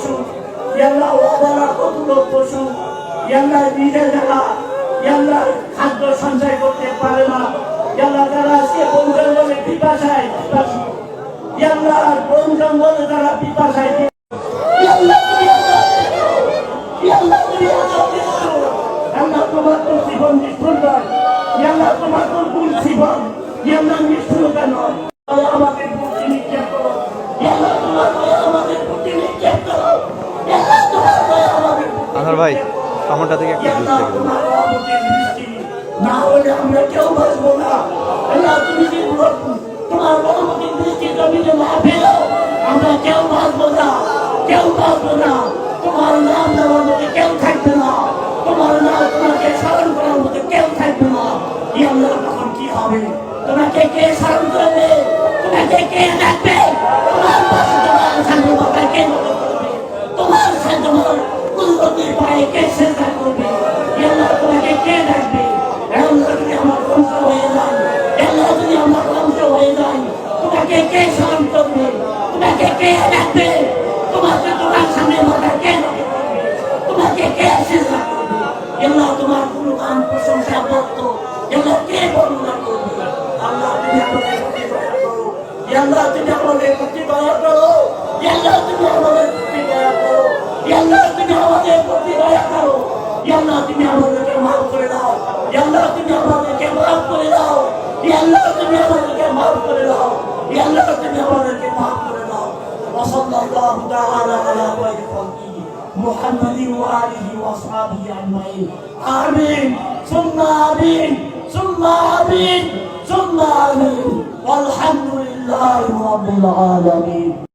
পশু ইয়াল্লাহ অবলা কতগুলো পশু ইয়াল্লাহ নিজে যারা ইয়াল্লাহ খাদ্য সঞ্চয় করতে পারে না। ইয়াল্লাহ যারা আজকে বন জঙ্গলে পিপাসায় পিপাসু ইয়াল্লাহ বন জঙ্গলে যারা পিপাসায় জীবন নিষ্ঠুর নয় ইয়াল্লাহ তোমার জীবন ইয়াল্লাহ নিষ্ঠুরতা নয়। আমাদের আমাদের আমাদের ভাই কামড়টা থেকে একটু দূর থেকে না কেউ তুমি তোমার দৃষ্টি না আমরা কেউ কেউ তোমার নাম থাকবে না। তোমার নাম তোমাকে থাকবে না। হবে? তোমাকে কে স্মরণ করবে? তোমাকে কে ডাকবে? তোমার পাশে তোমার সামনে কে মদত করবে তোমার সাথে তোমার উন্নতির পায়ে কে চেষ্টা করবে আল্লাহ তোমাকে কে ডাকবে আল্লাহ যদি আমার ধ্বংস হয়ে যায় আল্লাহ যদি আমার ধ্বংস হয়ে যায় তোমাকে কে স্মরণ করবে তোমাকে কে ডাকবে তোমাকে তোমার সামনে মাথায় কে কে চেষ্টা করবে আল্লাহ তোমার কোনো প্রশংসা করত এগুলো কে বর্ণনা আল্লাহ তুমি আমাদের আল্লাহ আল্লাহ তুমি আমাদের আল্লাহ তুমি আমাদেরকে মাফ করে দাও এই আল্লাহ তুমি আমাদেরকে মাফ করে দাও এই আল্লাহ তুমি আমাদেরকে মাফ করে দাও এই আল্লাহ তুমি আমাদেরকে মাফ করে দাও وصلى الله تعالى على خير خلقه محمد وآله وأصحابه أجمعين آمين ثم آمين ثم آمين ثم آمين والحمد لله رب العالمين